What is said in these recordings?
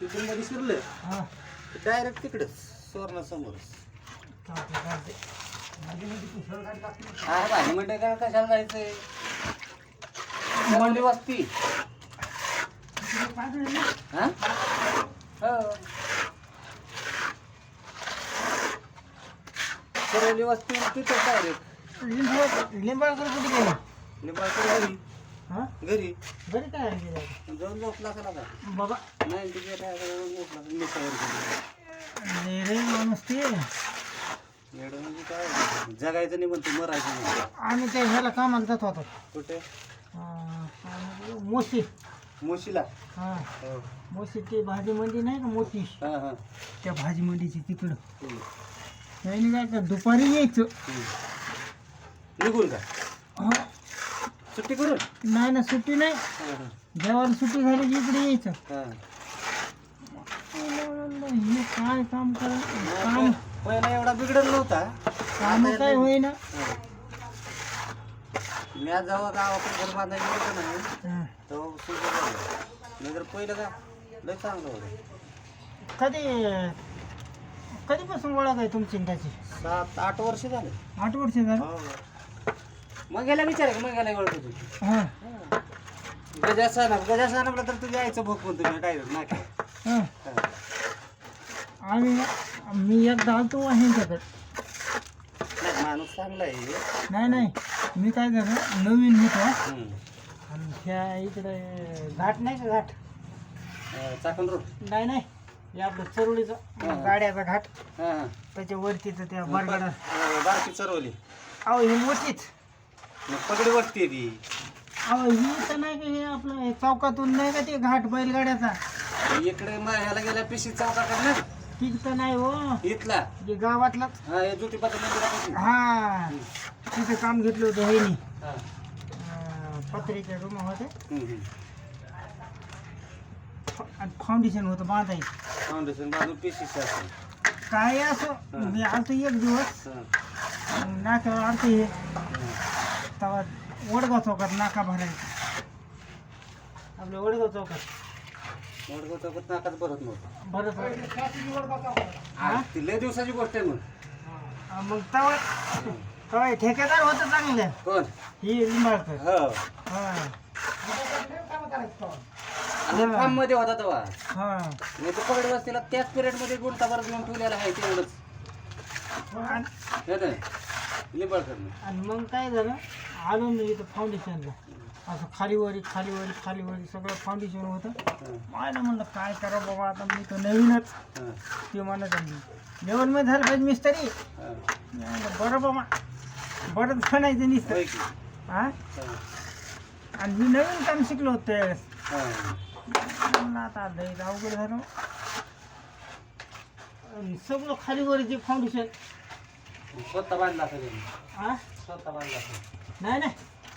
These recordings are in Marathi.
तिथून मध्ये शिरलं हा. डायरेक्ट तिकडच सुवर्ण समोर चालते चालते मध्ये मध्ये कुसळ गाडी लागते. हा भाजी मंडई काय कशाला जायचंय? मंडी वस्ती. तिकडे पाहिजे ना? हा? हो. सरवली वस्ती तिथं डायरेक्ट लिंबाळ लिंबाळकर कुठे गेले? निंबाळकर घरी. हा? घरी? घरी काय जाऊन झोपला का का बाबा. नाही तिथे काय जाऊन झोपला मिसळवर लय रे माणूस ते. येडं म्हणजे काय? जगायचं नाही म्हणतो मरायचं नाही. आम्ही त्या ह्याला कामाला जात होतो. कुठे? अं, काय म्हणते? मोशी मुशीला? हा. हो. मोशी ते भाजी मंडी नाही का मोठी हा हा. त्या भाजी मंडीची तिकडं. हम्म. त्यांनी काय का दुपारी यायचं. हम्म. निघून का हा. सुट्टी करून? नाही ना सुट्टी नाही. हा हा. जेवायला सुट्टी झाली की इकडे यायचं. हा. हे काय काम करा काम पहिला एवढा बिघडत नव्हता. काम काय होईना. हा. मी आज जेव्हा गावाकडे घर बांधायला गेलो नाही हं. तेव्हा सुरू झालं. नाहीतर पहिलं का लय चांगलं होतं. कधी कधीपासून ओळख आहे तुमची त्याची? सात आठ वर्ष झाले. आठ वर्ष झालं. हो. मग गेला विचार का मग गेला ओळख तुझी हां. गजा सण गजा सण तर तुझ्या यायचं भोग पण तुम्ही डायरेक्ट नाही काय हां. हा. आम्ही मी एकदा आलतो ह्यांच्याकडे नाही माणूस चांगला आहे. नाही नाही. मी काय झालं नवीन होतो. हम्म. आणि ह्या इकडे घाट नाही का घाट? अं, चाकण रोड. नाही नाही. हे आपलं चरुळीचं हां. गाड्याचा घाट. हा त्याच्या वरतीच त्या बरगडा. बारकी चरवली. अहो ही मोठीच. पगडी वस्ती ती. अहो ही तर नाही का हे आपलं हे चौकातून नाही का ते घाट बैलगाड्याचा? इकडे मग ह्याला गेल्या पिशी चौकाकडे ना. तिथं नाही हो. इथला. जे गावातलाच हा हे हा. तिथं काम घेतलं होतं हे हा. अं, पत्र्याच्या रूम होते हम्म, हम्म. आणि फाउंडेशन होतं बांधायचं. फाउंडेशन बांधून पिशी असेल काय असं? मी आलतो एक दिवस. हा. नाक्यावर आलतो हे. हा. तेव्हा वडगाव चौकात नाका भरायचा आपल्या वडगाव चौकात. वडगाव चौकात नाकाच भरत नव्हतं. भरत हा, ती लय दिवसाची गोष्ट आहे मग. मग तेव्हा तेव्हा हे ठेकेदार होतं चांगलं. कोण? ही लिंबाळकर. हो. हा. आणि फार्ममध्ये होता तेव्हा हा. मी तो पगडी वस्तीला त्याच पिरियडमध्ये गुंठाभर घेऊन ठेवलेला आहे तेवढंच. आणि येत नाही. लिंबाळकरनं आणि मग काय झालं? आलो मी इथं फाउंडेशनला असं खालीवरी खालीवरी खालीवरी सगळं फाउंडेशन होतं. मला म्हणलं काय करा बाबा आता मी तर नवीनच. हा, ते म्हणत आहे लेवलमध्ये झालं पाहिजे मिस्त्री. हा. मी म्हणलं बरं बाबा बरं म्हणायचं नुसतं. होय की? हा? हा, आणि मी नवीन काम शिकलो होतो त्यावेळेस. हा. म्हणलं आता लई अवघड झालं. आणि सगळं खालीवरीचे फाउंडेशन स्वतः बांधला असेल यांनी. हा स्वतः बांधला असेल नाही नाही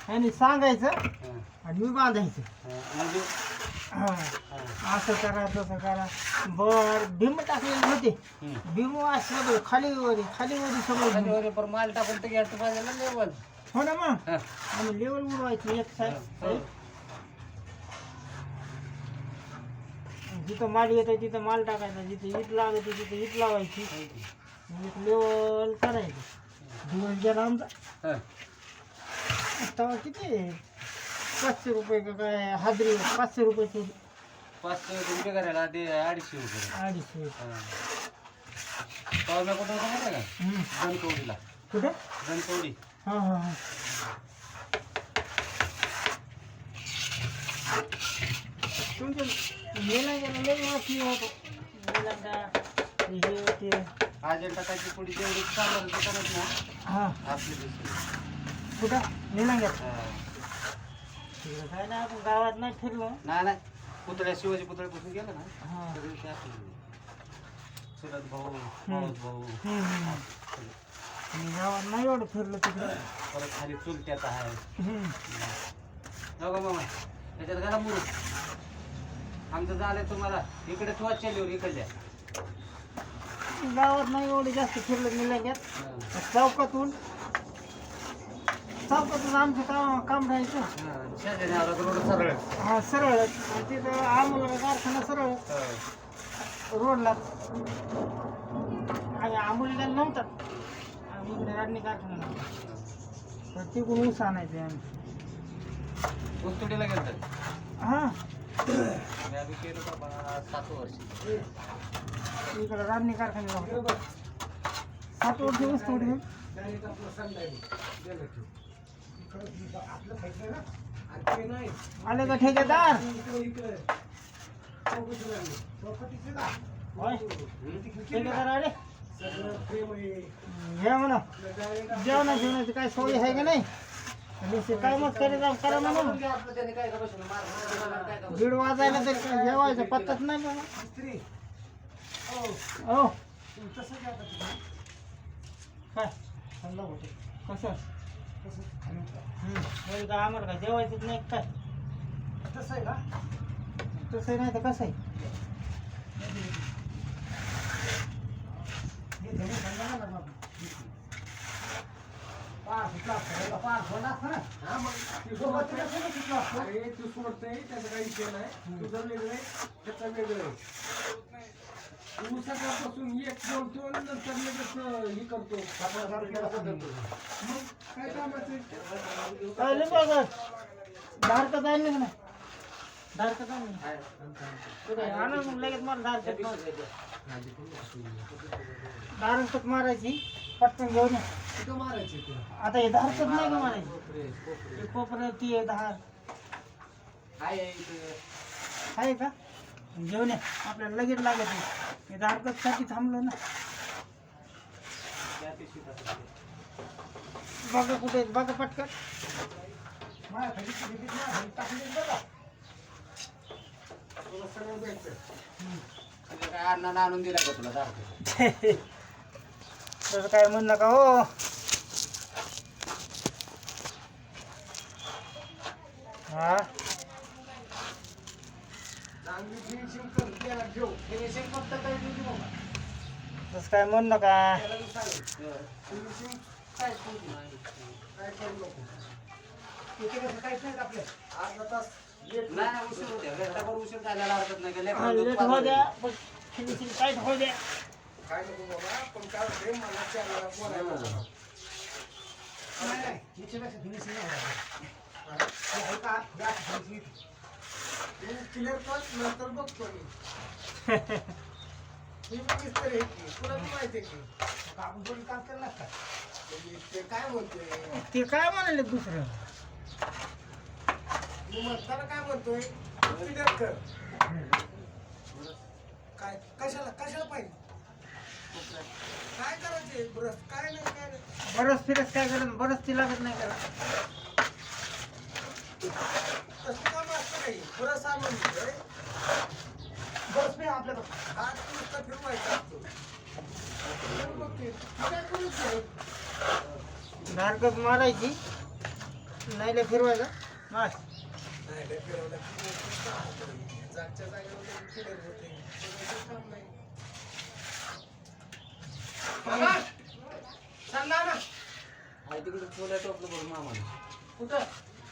आणि सांगायचं हा, आणि मी बांधायचं हा. म्हणजे हा हा. असं करा तसं करा बर भीम टाकलेले होते हम्म. भीम सगळं खालीवरी खालीवरी सगळं खाली भीम. वगैरे पण माल टाकून ते घ्यायचं पाहिजे ना लेवल हो ना मग हा. आणि लेवल उडवायची एक हो. साईड जिथं माल येतं तिथं माल टाकायचा जिथं इट लागते तिथं इट लावायची एक लेवल करायचं. दिवस गेला आमचा. हा. तेव्हा किती पाचशे रुपये का काय? हाजरी पाचशे रुपयाची पाचशे रुपये करायला ते अडीचशे रुपये. अडीचशे हा. पावला कुठं होता माहिती आहे का. धनकवडीला. कुठं? धनकवडी. हां हां हां. तुमचं गेला गेला लई वाचली होतो. गेला का हे ते पुढे जेवढी चालवलं ते करत ना हां. आपली दुसरी. कुठं? निलंग्यात? हा. तिकडं काय नाही आपण गावात नाही फिरलो. नाही नाही. पुतळ्या शिवाजी पुतळ्यापासून गेलं ना हां. आपले. चुलत भाऊ मावस भाऊ. मी गावात नाही एवढं फिरलो तिकडं. परत खाली चुलत्यात आहे. हम्म. जाऊ का मामा? त्याच्यात घाला आमचं झालंय तुम्हाला. इकडे तू चेलीवर इकडल्या. गावात नाही एवढं जास्त फिरलो निलंग्यात हा. चौकातून. चौकातून आमचं काम काम राहायचं. हा. रोड सरळ. हा सरळ. तिथं आम्हाला कारखाना सरळ. हा. रोडला. आम्ही आंबोलीला नव्हतात आम्ही इकडे राडणी कारखान्याला तर तिकडून ऊस आणायचे आम्ही. उस्तुडीला गेलं हां. मी केलं तर वर्ष इकडे राडणी कारखान्याला होतो सात वर्ष ऊस तोडले आले का ठेकेदार. ठेकेदार आले. हे म्हणा जेवणा जेवणाची काय सोय आहे का नाही? आणि करी जाऊ करा म्हणून दीड वाजायला तरी काय जेवायचं पत्ताच नाही बाबा. हो. हो. काय? चाललं होते कसं? हम्म. का आम्हाला काय जेवायचंच नाही काय? तसं आहे का तसं नाही तर कसं आहे? अरे तू सोडतोय त्याचा काही विषय नाही? तुझं वेगळं आहे त्याचं वेगळं आहे तू सकाळपासून एक जेवतो आणि नंतर लगेच हे करतो मग काय कामाचं भारतात काय आहे ना धारकत आहे ना कुठे आणा मग लगेच मला धारकत मार धारकत मारायची पटकन घेऊन ये. कुठं आता हे धारकत नाही का मारायची हे कोपऱ्यात ती आहे धार आहे का घेऊन या आपल्याला लगेच लागत नाही हे धारकत साठी थांबलो ना बघा कुठे आहेत, बघा पटकन माझ्या खाली किती माझ्या खाली टाकले बघा तुला सगळं द्यायचं काय अण्णानं आणून दिला का तुला दारू तसं काय म्हण नका हो हा चांगली फिनिशिंग कर त्याला ठेव फिनिशिंग फक्त काय तुझी बाबा तसं काय म्हण नका त्याला मी सांगेन फिनिशिंग काय तुझी काय करू नको इथे कसं काहीच नाही आपल्या अर्धा तास लेट नाही उशीर होते घंटाभर उशीर झालेला हरकत नाही हा, लेट हो. द्या पण फिनिशिंग टाईट हो द्या काय नको बाबा पण काय होते मला चार बोलायला आहे का? या finishing. तू क्लिअर कर नंतर बघतो मी मी पण मिस्त्री आहे की तुला माहिती आहे की म्हणजे ते काय म्हणतोय ते काय म्हणाले दुसरं म्हणताना काय म्हणतोय? क्लिअर कर. काय कशाला कशाला पाहिजे? काय करायचे ब्रश काय नाही काय नाही. बरंच फिरस काय करत बरंच ती लागत नाही करा तसं काम असतं काही. ब्रश आणून देतोय ब्रश नाही आपल्याकडं हात नुसता फिरवायचा असतो. मग काय करू मारायची. फिरवायचा. बस नाही लय फिरवलं. जागच्या जागेवर होते. सांगा ना. आहे तिकडे छोल्या टोपलं बघ मामाला कुठं?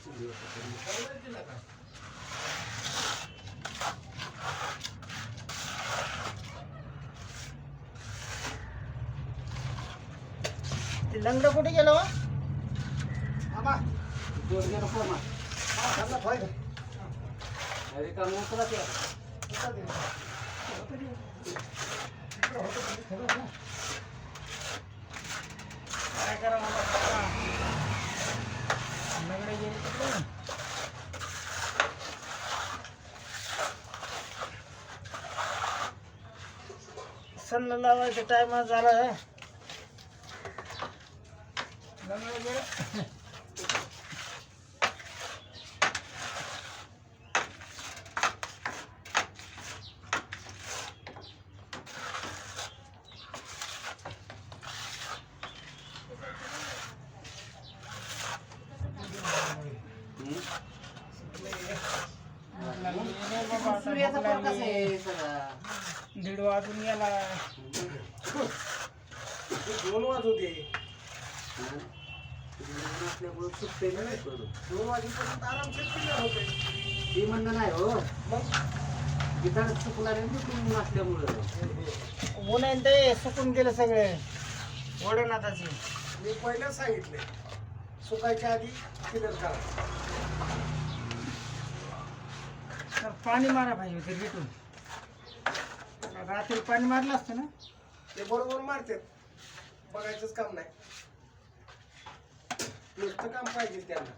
बरोबर दिला का? लंगडं कुठे गेलं हो? बाबा, जोर गेलो कोमा काय करा मला गेले सन्न लावायचा टायमा झाला. आहे सगळा. दीड वाजून ते दोन वाज होते सुटते नाही दोन वाजेपर्यंत आरामशीर clear होते. ते म्हणणं नाही हो. मग? गिटार चुकणार आहे तुम्ही नसल्यामुळं. ऊन आहे ते सुकून गेले सगळे. वडनाथाची मी पहिलेच सांगितले. सुकायच्या आधी क्लिअर करा. तर पाणी मारा पाहिजे होते भेटून. रात्री पाणी मारलं असतं ना? ते बरोबर मारतात. बघायचंच काम नाही. नुसतं काम पाहिजे त्यांना.